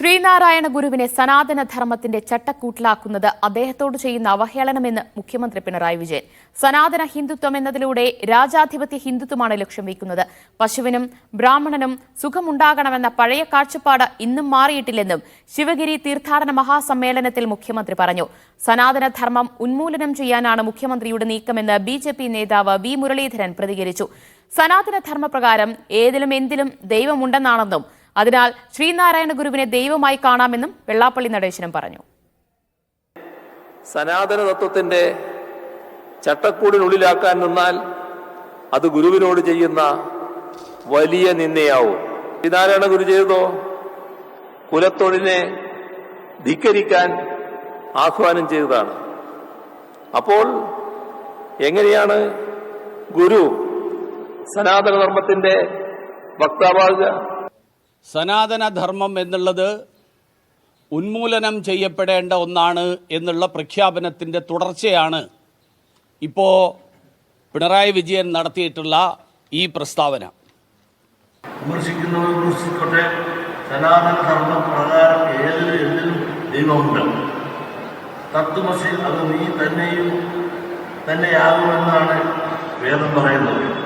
ശ്രീനാരായണ ഗുരുവിനെ സനാതന ധർമ്മത്തിന്റെ ചട്ടക്കൂട്ടിലാക്കുന്നത് അദ്ദേഹത്തോട് ചെയ്യുന്ന അവഹേളനമെന്ന് മുഖ്യമന്ത്രി പിണറായി വിജയൻ. സനാതന ഹിന്ദുത്വം എന്നതിലൂടെ രാജാധിപത്യ ഹിന്ദുത്വമാണ് ലക്ഷ്യം വയ്ക്കുന്നത്. പശുവിനും ബ്രാഹ്മണനും സുഖമുണ്ടാകണമെന്ന പഴയ കാഴ്ചപ്പാട് ഇന്നും മാറിയിട്ടില്ലെന്നും ശിവഗിരി തീർത്ഥാടന മഹാസമ്മേളനത്തിൽ മുഖ്യമന്ത്രി പറഞ്ഞു. സനാതന ധർമ്മം ഉന്മൂലനം ചെയ്യാനാണ് മുഖ്യമന്ത്രിയുടെ നീക്കമെന്ന് ബി ജെ പി നേതാവ് വി മുരളീധരൻ പ്രതികരിച്ചു. സനാതന ധർമ്മപ്രകാരം ഏതിലും എന്തിലും ദൈവമുണ്ടെന്നാണെന്നും അതിനാൽ ശ്രീനാരായണ ഗുരുവിനെ ദൈവമായി കാണാമെന്നും വെള്ളാപ്പള്ളി നടേശനം പറഞ്ഞു. സനാതന തത്വത്തിന്റെ ചട്ടക്കൂടിനുള്ളിലാക്കാൻ നിന്നാൽ അത് ഗുരുവിനോട് ചെയ്യുന്ന വലിയ നിന്ദയാവും. ശ്രീനാരായണ ഗുരു ചെയ്തതോ? കുലത്തൊഴിലിനെ ധിക്കരിക്കാൻ ആഹ്വാനം ചെയ്തതാണ്. അപ്പോൾ എങ്ങനെയാണ് ഗുരു സനാതന ധർമ്മത്തിന്റെ വക്താവാകുക? സനാതനധർമ്മം എന്നുള്ളത് ഉന്മൂലനം ചെയ്യപ്പെടേണ്ട ഒന്നാണ് എന്നുള്ള പ്രഖ്യാപനത്തിന്റെ തുടർച്ചയാണ് ഇപ്പോൾ പിണറായി വിജയൻ നടത്തിയിട്ടുള്ള ഈ പ്രസ്താവന. വിമർശിക്കുന്നവർ വിമർശിക്കട്ടെ. പ്രകാരം ഏതിലും എന്തിലും ദൈവമുണ്ട്. തത്വമസി അത് നീ തന്നെയും തന്നെയാകുമെന്നാണ് വേദം പറയുന്നത്.